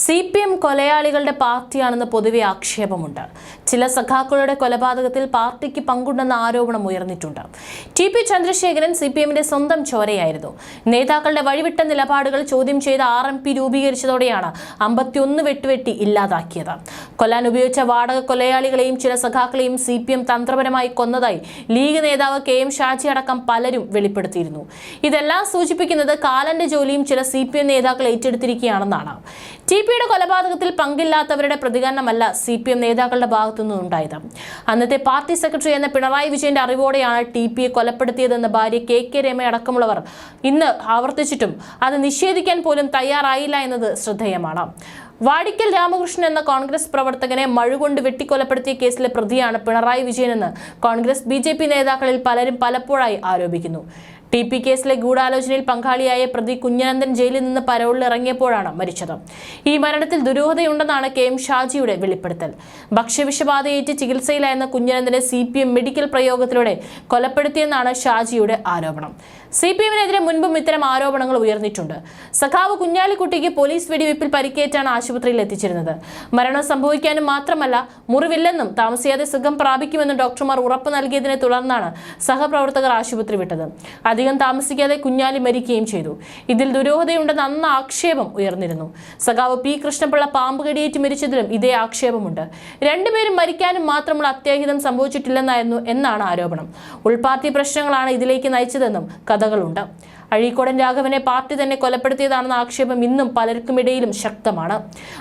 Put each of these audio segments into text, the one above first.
C P M കൊലയാളികളുടെ പാർട്ടിയാണെന്ന് പൊതുവെ ആക്ഷേപമുണ്ട്. ചില സഖാക്കളുടെ കൊലപാതകത്തിൽ പാർട്ടിക്ക് പങ്കുണ്ടെന്ന ആരോപണം ഉയർന്നിട്ടുണ്ട്. T P Chandrasekharan C P എമ്മിന്റെ സ്വന്തം ചോരയായിരുന്നു. നേതാക്കളുടെ വഴിവിട്ട നിലപാടുകൾ ചോദ്യം ചെയ്ത ആർ എം പി രൂപീകരിച്ചതോടെയാണ് അമ്പത്തിയൊന്ന് വെട്ടുവെട്ടി ഇല്ലാതാക്കിയത്. കൊല്ലാൻ ഉപയോഗിച്ച വാടക കൊലയാളികളെയും ചില സഖാക്കളെയും സി പി എം തന്ത്രപരമായി കൊന്നതായി ലീഗ് നേതാവ് കെ എം ഷാജി അടക്കം പലരും വെളിപ്പെടുത്തിയിരുന്നു. ഇതെല്ലാം സൂചിപ്പിക്കുന്നത് കാലന്റെ ജോലിയും ചില സി പി എം നേതാക്കൾ ഏറ്റെടുത്തിരിക്കുകയാണെന്നാണ്. ടി പിയുടെ കൊലപാതകത്തിൽ പങ്കില്ലാത്തവരുടെ പ്രതികരണമല്ല സി പി എം നേതാക്കളുടെ ഭാഗത്തുനിന്നും ഉണ്ടായത്. അന്നത്തെ പാർട്ടി സെക്രട്ടറി എന്ന പിണറായി വിജയന്റെ അറിവോടെയാണ് ടി പിയെ കൊലപ്പെടുത്തിയതെന്ന് ഭാര്യ കെ കെ രമ അടക്കമുള്ളവർ ഇന്ന് ആവർത്തിച്ചിട്ടും അത് നിഷേധിക്കാൻ പോലും തയ്യാറായില്ല എന്നത് ശ്രദ്ധേയമാണ്. വാടിക്കൽ രാമകൃഷ്ണൻ എന്ന കോൺഗ്രസ് പ്രവർത്തകനെ മഴുകൊണ്ട് വെട്ടിക്കൊലപ്പെടുത്തിയ കേസിലെ പ്രതിയാണ് പിണറായി വിജയനെന്ന് കോൺഗ്രസ് ബി നേതാക്കളിൽ പലരും പലപ്പോഴായി ആരോപിക്കുന്നു. ടി പി കേസിലെ ഗൂഢാലോചനയിൽ പങ്കാളിയായ പ്രതി കുഞ്ഞനന്ദൻ ജയിലിൽ നിന്ന് പരോളിൽ ഇറങ്ങിയപ്പോഴാണ് മരിച്ചത്. ഈ മരണത്തിൽ ദുരൂഹതയുണ്ടെന്നാണ് കെ എം ഷാജിയുടെ വെളിപ്പെടുത്തൽ. ഭക്ഷ്യവിഷബാധയേറ്റ് ചികിത്സയിലായിരുന്ന കുഞ്ഞനന്ദനെ സി മെഡിക്കൽ പ്രയോഗത്തിലൂടെ കൊലപ്പെടുത്തിയെന്നാണ് ഷാജിയുടെ ആരോപണം. സി പി എമ്മിനെതിരെ മുൻപും ഇത്തരം ആരോപണങ്ങൾ ഉയർന്നിട്ടുണ്ട്. സഖാവ് കുഞ്ഞാലിക്കുട്ടിക്ക് പോലീസ് വെടിവയ്പ്പിൽ പരിക്കേറ്റാണ് ആശുപത്രിയിൽ എത്തിച്ചിരുന്നത്. മരണം സംഭവിക്കാനും മാത്രമല്ല മുറിവില്ലെന്നും താമസിയാതെ സുഖം പ്രാപിക്കുമെന്നും ഡോക്ടർമാർ ഉറപ്പ് നൽകിയതിനെ തുടർന്നാണ് സഹപ്രവർത്തകർ ആശുപത്രി വിട്ടത്. അധികം താമസിക്കാതെ കുഞ്ഞാലി മരിക്കുകയും ചെയ്തു. ഇതിൽ ദുരൂഹതയുണ്ടെന്ന് അന്ന് ആക്ഷേപം ഉയർന്നിരുന്നു. സഖാവ് പി. കൃഷ്ണപിള്ള പാമ്പ് കടിയേറ്റ് മരിച്ചതിലും ഇതേ ആക്ഷേപമുണ്ട്. രണ്ടുപേരും മരിക്കാനും മാത്രമുള്ള അത്യാഹിതം സംഭവിച്ചിട്ടില്ലെന്നായിരുന്നു എന്നാണ് ആരോപണം. ഉൾപാർട്ടി പ്രശ്നങ്ങളാണ് ഇതിലേക്ക് നയിച്ചതെന്നും കഥകളുണ്ട് അഴീക്കോടൻ രാഘവനെ പാർട്ടി തന്നെ കൊലപ്പെടുത്തിയതാണെന്ന ആക്ഷേപം ഇന്നും പലർക്കുമിടയിലും ശക്തമാണ്.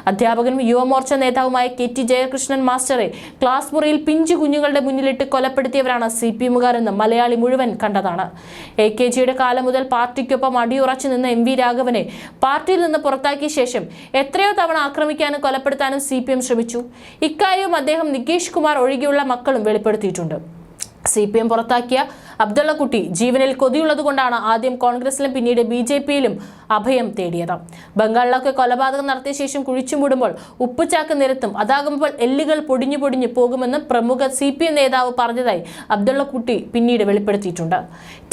അധ്യാപകനും യുവമോർച്ച നേതാവുമായ കെ ടി ജയകൃഷ്ണൻ മാസ്റ്ററെ ക്ലാസ് മുറിയിൽ പിഞ്ചു കുഞ്ഞുങ്ങളുടെ മുന്നിലിട്ട് കൊലപ്പെടുത്തിയവരാണ് സി പി എമ്മുകാരെന്ന് മലയാളി മുഴുവൻ കണ്ടതാണ്. എ കെ ജിയുടെ കാലം മുതൽ പാർട്ടിക്കൊപ്പം അടിയുറച്ചു നിന്ന എം വി രാഘവനെ പാർട്ടിയിൽ നിന്ന് പുറത്താക്കിയ ശേഷം എത്രയോ തവണ ആക്രമിക്കാനും കൊലപ്പെടുത്താനും സി പി എം ശ്രമിച്ചു. ഇക്കാര്യവും അദ്ദേഹം നികേഷ് കുമാർ ഒഴികെയുള്ള മക്കളും വെളിപ്പെടുത്തിയിട്ടുണ്ട്. സി പി എം പുറത്താക്കിയ അബ്ദുള്ളക്കുട്ടി ജീവനിൽ കൊതിയുള്ളതുകൊണ്ടാണ് ആദ്യം കോൺഗ്രസിലും പിന്നീട് ബി ജെ പിയിലും അഭയം തേടിയത്. ബംഗാളിലൊക്കെ കൊലപാതകം നടത്തിയ ശേഷം കുഴിച്ചുമൂടുമ്പോൾ ഉപ്പുചാക്ക് നിരത്തും അതാകുമ്പോൾ എല്ലുകൾ പൊടിഞ്ഞു പൊടിഞ്ഞു പോകുമെന്ന് പ്രമുഖ സി പി എം നേതാവ് പറഞ്ഞതായി അബ്ദുള്ളക്കുട്ടി പിന്നീട് വെളിപ്പെടുത്തിയിട്ടുണ്ട്.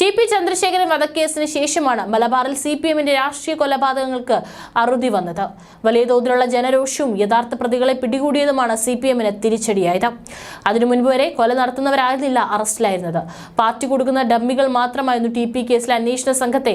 ടി പി ചന്ദ്രശേഖരൻ വധക്കേസിന് ശേഷമാണ് മലബാറിൽ സി പി എമ്മിന്റെ രാഷ്ട്രീയ കൊലപാതകങ്ങൾക്ക് അറുതി വന്നത്. വലിയ തോതിലുള്ള ജനരോഷവും യഥാർത്ഥ പ്രതികളെ പിടികൂടിയതുമാണ് സി പി എമ്മിന് തിരിച്ചടിയായത്. അതിനു മുൻപ് വരെ കൊല നടത്തുന്നവരായിരുന്നില്ല അറസ്റ്റിലായിരുന്നത്. പാർട്ടി കൊടുക്കുന്ന ഡമ്മികൾ മാത്രമായിരുന്നു ടി പി കേസിലെ അന്വേഷണ സംഘത്തെ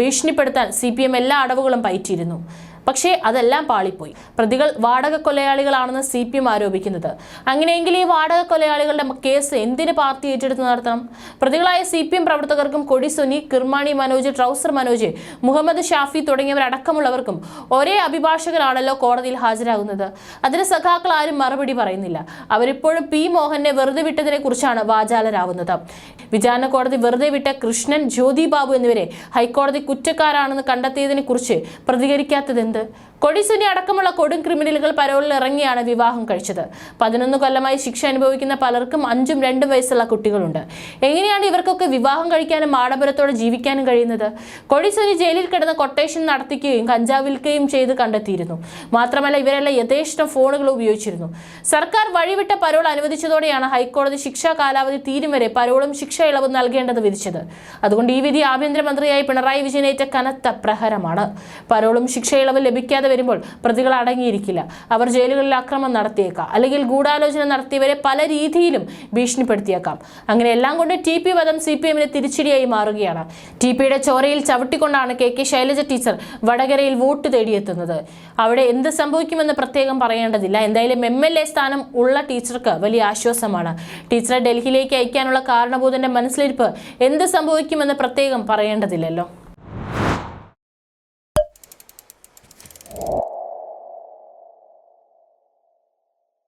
ഭീഷണിപ്പെടുത്താൻ സി എല്ലാ അടവുകളും പയറ്റിയിരുന്നു. പക്ഷേ അതെല്ലാം പാളിപ്പോയി. പ്രതികൾ വാടക കൊലയാളികളാണെന്ന് സി പി എം ആരോപിക്കുന്നത്. അങ്ങനെയെങ്കിൽ ഈ വാടക കൊലയാളികളുടെ കേസ് എന്തിന് പാർട്ടി ഏറ്റെടുത്ത് നടത്തണം? പ്രതികളായ സി പി എം പ്രവർത്തകർക്കും കൊടി സുനി കിർമാണി മനോജ് ട്രൗസർ മനോജ് മുഹമ്മദ് ഷാഫി തുടങ്ങിയവരടക്കമുള്ളവർക്കും ഒരേ അഭിഭാഷകനാണല്ലോ കോടതിയിൽ ഹാജരാകുന്നത്. അതിന് സഖാക്കൾ ആരും മറുപടി പറയുന്നില്ല. അവരിപ്പോഴും പി മോഹനെ വെറുതെ വിട്ടതിനെ കുറിച്ചാണ് വാചാലരാകുന്നത്. വിചാരണ കോടതി വെറുതെ വിട്ട കൃഷ്ണൻ ജ്യോതി ബാബു എന്നിവരെ ഹൈക്കോടതി കുറ്റക്കാരാണെന്ന് കണ്ടെത്തിയതിനെ കുറിച്ച് പ്രതികരിക്കാത്തതെന്ത് കൊടിസുനി അടക്കമുള്ള കൊടും ക്രിമിനലുകൾ പരോളിൽ ഇറങ്ങിയാണ് വിവാഹം കഴിച്ചത്. പതിനൊന്ന് കൊല്ലമായി ശിക്ഷ അനുഭവിക്കുന്ന പലർക്കും അഞ്ചും രണ്ടും വയസ്സുള്ള കുട്ടികളുണ്ട്. എങ്ങനെയാണ് ഇവർക്കൊക്കെ വിവാഹം കഴിക്കാനും ആഡംബരത്തോടെ ജീവിക്കാനും കഴിയുന്നത്? കൊടിസുനി ജയിലിൽ കിടന്ന് കൊട്ടേഷൻ നടത്തിക്കുകയും കഞ്ചാവ് വിൽക്കുകയും ചെയ്ത് കണ്ടെത്തിയിരുന്നു. മാത്രമല്ല ഇവരെല്ലാം യഥേഷ്ടം ഫോണുകൾ ഉപയോഗിച്ചിരുന്നു. സർക്കാർ വഴിവിട്ട പരോൾ അനുവദിച്ചതോടെയാണ് ഹൈക്കോടതി ശിക്ഷാ കാലാവധി തീരും വരെ പരോളും ശിക്ഷ ഇളവും നൽകേണ്ടത് വിധിച്ചത്. അതുകൊണ്ട് ഈ വിധി ആഭ്യന്തരമന്ത്രിയായി പിണറായി വിജയനേറ്റ കനത്ത പ്രഹരമാണ്. പരോളും ശിക്ഷ ഇളവ് ലഭിക്കാതെ വരുമ്പോൾ പ്രതികൾ അടങ്ങിയിരിക്കില്ല. അവർ ജയിലുകളിൽ അക്രമം നടത്തിയേക്കാം. അല്ലെങ്കിൽ ഗൂഢാലോചന നടത്തിയവരെ പല രീതിയിലും ഭീഷണിപ്പെടുത്തിയേക്കാം. അങ്ങനെ എല്ലാം കൊണ്ട് ടി പി വധം സി പി എമ്മിന് തിരിച്ചടിയായി മാറുകയാണ്. ടി പിയുടെ ചോരയിൽ ചവിട്ടിക്കൊണ്ടാണ് കെ കെ ശൈലജ ടീച്ചർ വടകരയിൽ വോട്ട് തേടിയെത്തുന്നത്. അവിടെ എന്ത് സംഭവിക്കുമെന്ന് പ്രത്യേകം പറയേണ്ടതില്ല. എന്തായാലും എം എൽ എ സ്ഥാനം ഉള്ള ടീച്ചർക്ക് വലിയ ആശ്വാസമാണ്. ടീച്ചറെ ഡൽഹിയിലേക്ക് അയക്കാനുള്ള കാരണബോധന്റെ മനസ്സിലിരിപ്പ് എന്ത് സംഭവിക്കുമെന്ന് പ്രത്യേകം പറയേണ്ടതില്ലല്ലോ.